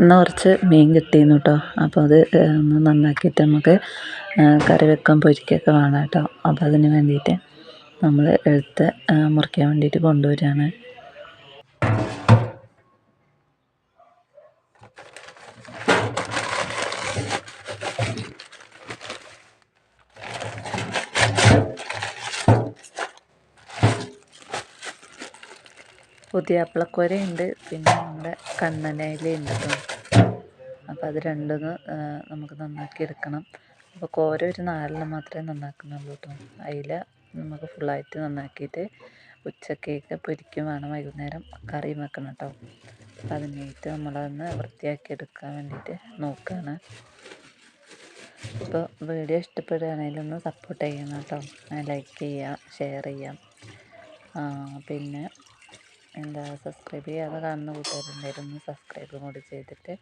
ഇന്ന് കുറച്ച് മീൻ കിട്ടിയിരുന്നു കേട്ടോ അപ്പോൾ അത് ഒന്ന് നന്നാക്കിയിട്ട് നമുക്ക് കറി വെക്കാൻ പൊരിക്കൊക്കെ വേണം കേട്ടോ അപ്പോൾ അതിന് വേണ്ടിയിട്ട് നമ്മൾ എടുത്ത് മുറിക്കാൻ വേണ്ടിയിട്ട് കൊണ്ടുവരികയാണ്. പുതിയ അപ്പളക്കോരയുണ്ട് പിന്നെ നമ്മുടെ കണ്ണനയിലയുണ്ട് കേട്ടോ. അപ്പോൾ അത് രണ്ടൊന്ന് നമുക്ക് നന്നാക്കി എടുക്കണം അപ്പോൾ കോര ഒരു നാലെണ്ണം മാത്രമേ നന്നാക്കുന്നുള്ളൂ കേട്ടോ. അതിൽ നമുക്ക് ഫുള്ളായിട്ട് നന്നാക്കിയിട്ട് ഉച്ചക്കേക്ക് പൊരിക്കും വേണം വൈകുന്നേരം കറിയും വെക്കണം കേട്ടോ. അപ്പോൾ അതിനായിട്ട് നമ്മളതൊന്ന് വൃത്തിയാക്കി എടുക്കാൻ വേണ്ടിയിട്ട് നോക്കുകയാണ് അപ്പോൾ വീഡിയോ ഇഷ്ടപ്പെടുകയാണെങ്കിൽ ഒന്ന് സപ്പോർട്ട് ചെയ്യണം കേട്ടോ. ലൈക്ക് ചെയ്യുക ഷെയർ ചെയ്യാം പിന്നെ എന്താ സബ്സ്ക്രൈബ് ചെയ്യാതെ കാണുന്ന കൂട്ടുകാരുണ്ടായിരുന്നു ഒന്ന് സബ്സ്ക്രൈബ് കൂടി ചെയ്തിട്ട്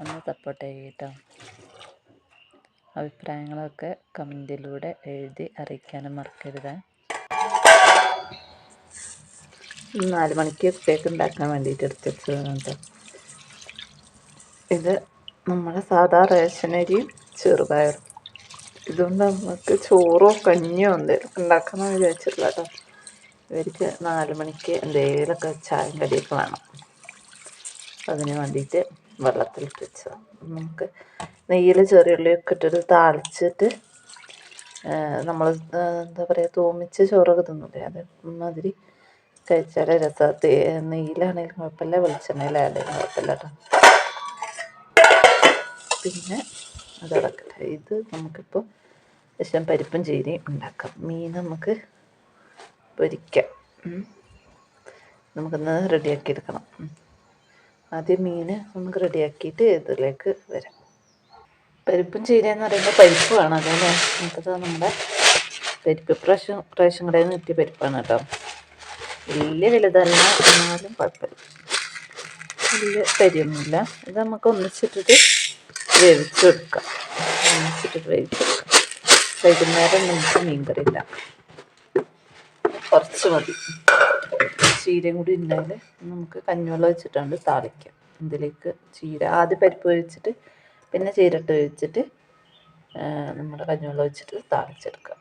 ഒന്ന് സപ്പോർട്ട് ചെയ്യട്ടോ അഭിപ്രായങ്ങളൊക്കെ കമന്റിലൂടെ എഴുതി അറിയിക്കാനും മറക്കരുത്. നാല് മണിക്ക് കേക്ക് ഉണ്ടാക്കാൻ വേണ്ടിയിട്ട് എടുത്ത് വെച്ചതാണ് ഇത് നമ്മുടെ സാധാ റേഷനരിയും ചെറുപയറും. ഇതുകൊണ്ട് നമുക്ക് ചോറോ കഞ്ഞിയോ എന്തെങ്കിലും ഉണ്ടാക്കാമെന്ന് വിചാരിച്ചിട്ടില്ല കേട്ടോ. ഇവർക്ക് നാല് മണിക്ക് എന്തെങ്കിലുമൊക്കെ ചായ കടിയൊക്കെ വേണം. അതിന് വേണ്ടിയിട്ട് വെള്ളത്തിലിട്ട് വെച്ചതാണ് നമുക്ക് നെയ്യിൽ ചെറിയുള്ളിയൊക്കെ ഇട്ടിട്ട് താളിച്ചിട്ട് നമ്മൾ എന്താ പറയുക തോമിച്ച് ചോറൊക്കെ തിന്നില്ലേ അത് മാതിരി കഴിച്ചാൽ രസത്തെ നെയ്യിലാണെങ്കിലും കുഴപ്പമില്ല വെളിച്ചെണ്ണയിലായാലും കുഴപ്പമില്ല കേട്ടോ പിന്നെ അതടക്കട്ടെ. ഇത് നമുക്കിപ്പോൾ വിഷം പരിപ്പും ചീരയും ഉണ്ടാക്കാം. മീൻ നമുക്ക് പൊരിക്കാം. നമുക്കൊന്ന് റെഡിയാക്കി എടുക്കണം ആദ്യം മീൻ നമുക്ക് റെഡിയാക്കിയിട്ട് ഇതിലേക്ക് വരാം. പരിപ്പും ചീര എന്ന് പറയുമ്പോൾ പരിപ്പ് വേണം അതല്ലേ നമുക്കത് നമ്മുടെ പരിപ്പ് പ്രാവശ്യം പ്രാവശ്യം കടയിൽ നിന്ന് പരിപ്പാണ് കേട്ടോ. വലിയ വലുതല്ല എന്നാലും കുഴപ്പമില്ല. വലിയ തരിയൊന്നുമില്ല. ഇത് നമുക്ക് ഒന്നിച്ചിട്ടിട്ട് വേവിച്ചെടുക്കാം. ഒന്നിച്ചിട്ടിട്ട് വേവിച്ചെടുക്കാം. വൈകുന്നേരം നമുക്ക് മീൻ കറി കുറച്ച് മതി. ചീരയും കൂടി ഉണ്ടായാൽ നമുക്ക് കഞ്ഞിവെള്ളം വെച്ചിട്ടാണ് താളിക്കാം. ഇതിലേക്ക് ചീര ആദ്യം പരിപ്പ് ഒഴിച്ചിട്ട് പിന്നെ ചീരട്ട് ഒഴിച്ചിട്ട് നമ്മുടെ കഞ്ഞിവെള്ളം ഒഴിച്ചിട്ട് താളിച്ചെടുക്കാം.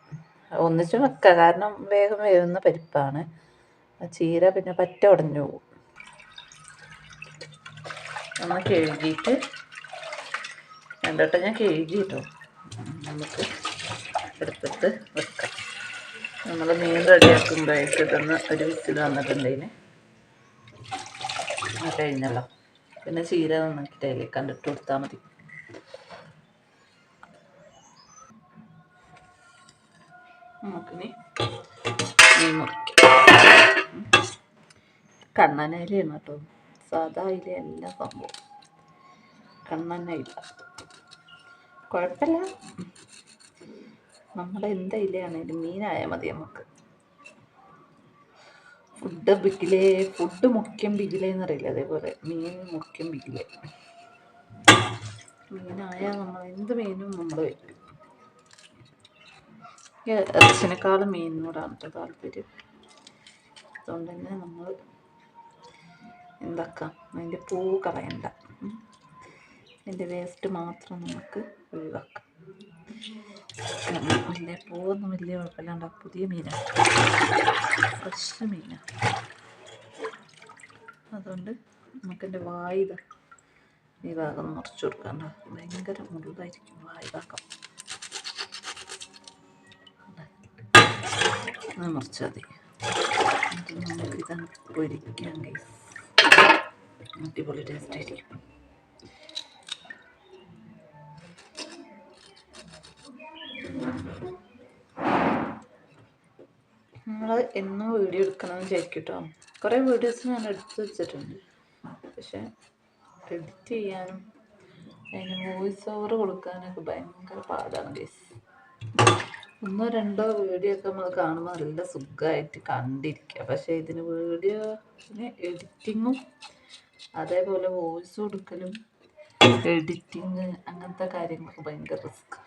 ഒന്നിച്ചും വെക്കുക കാരണം വേഗം വേവുന്ന പരിപ്പാണ്. ചീര പിന്നെ പറ്റ ഉടഞ്ഞു പോകും. നമ്മൾ കഴുകിയിട്ട് രണ്ടോട്ടം ഞാൻ കഴുകിയിട്ടോ. നമുക്ക് എടുത്തിട്ട് വെക്കാം. നമ്മൾ മീൻ റെഡിയാക്കുമ്പോഴേക്ക് ഇതൊന്ന് ഒരു വിസിൽ വന്നിട്ടുണ്ടതിന് കഴിഞ്ഞല്ലോ. പിന്നെ ചീര നന്നാക്കിയിട്ട് കണ്ടിട്ട് കൊടുത്താൽ മതി. നമുക്കിനി മീൻ മുറിക്കാം. കണ്ണനയിലാണ് കേട്ടോ. സാധാ ഇലയല്ല സംഭവം കണ്ണനയില്ല കുഴപ്പമില്ല. നമ്മുടെ എന്താ ഇലയാണേലും മീനായാൽ മതി നമുക്ക് ഫുഡ് ബിഗിലേ ഫുഡ് മുഖ്യം ബിഗിലേ എന്നറിയില്ല അതേപോലെ മീൻ മുഖ്യം ബിഗിലേ. മീനായാൽ നമ്മൾ എന്ത് മീനും നമ്മൾ വയ്ക്കും മീനിനോടാണ് താല്പര്യം. അതുകൊണ്ട് തന്നെ നമ്മൾ എന്താക്കാം? അതിന്റെ പൂ കളയണ്ട. അതിന്റെ വേസ്റ്റ് മാത്രം നമുക്ക് ഒഴിവാക്കാം. വലിയ പൂവൊന്നും വലിയ കുഴപ്പമില്ലാണ്ട് പുതിയ മീനാണ് ഫ്രഷ് മീനാണ് അതുകൊണ്ട് നമുക്കെന്റെ വായുത ഈ ഭാഗം മുറിച്ചു കൊടുക്കണ്ട ഭയങ്കര മുഴുതായിരിക്കും വായു ഭാഗം അത് മുറിച്ചാൽ മതി. നമുക്കിതാണ് പൊരിക്കാൻ ഗൈസ് അടിപൊളി ടേസ്റ്റ് ആയിരിക്കും. നമ്മൾ എന്നും വീഡിയോ എടുക്കണമെന്ന് വിചാരിക്കും കേട്ടോ കുറേ വീഡിയോസ് ഞാൻ എടുത്ത് വെച്ചിട്ടുണ്ട്. പക്ഷെ എഡിറ്റ് ചെയ്യാനും അതിന് വോയിസ് ഓവർ കൊടുക്കാനൊക്കെ ഭയങ്കര പാടാണ് ഗേസ് ഒന്നോ രണ്ടോ വീഡിയോ ഒക്കെ നമ്മൾ കാണുമ്പോൾ നല്ല സുഖമായിട്ട് കണ്ടിരിക്കുക പക്ഷേ ഇതിന് വീഡിയോന് എഡിറ്റിങ്ങും അതേപോലെ വോയിസ് കൊടുക്കലും എഡിറ്റിങ് അങ്ങനത്തെ കാര്യങ്ങളൊക്കെ ഭയങ്കര റിസ്ക്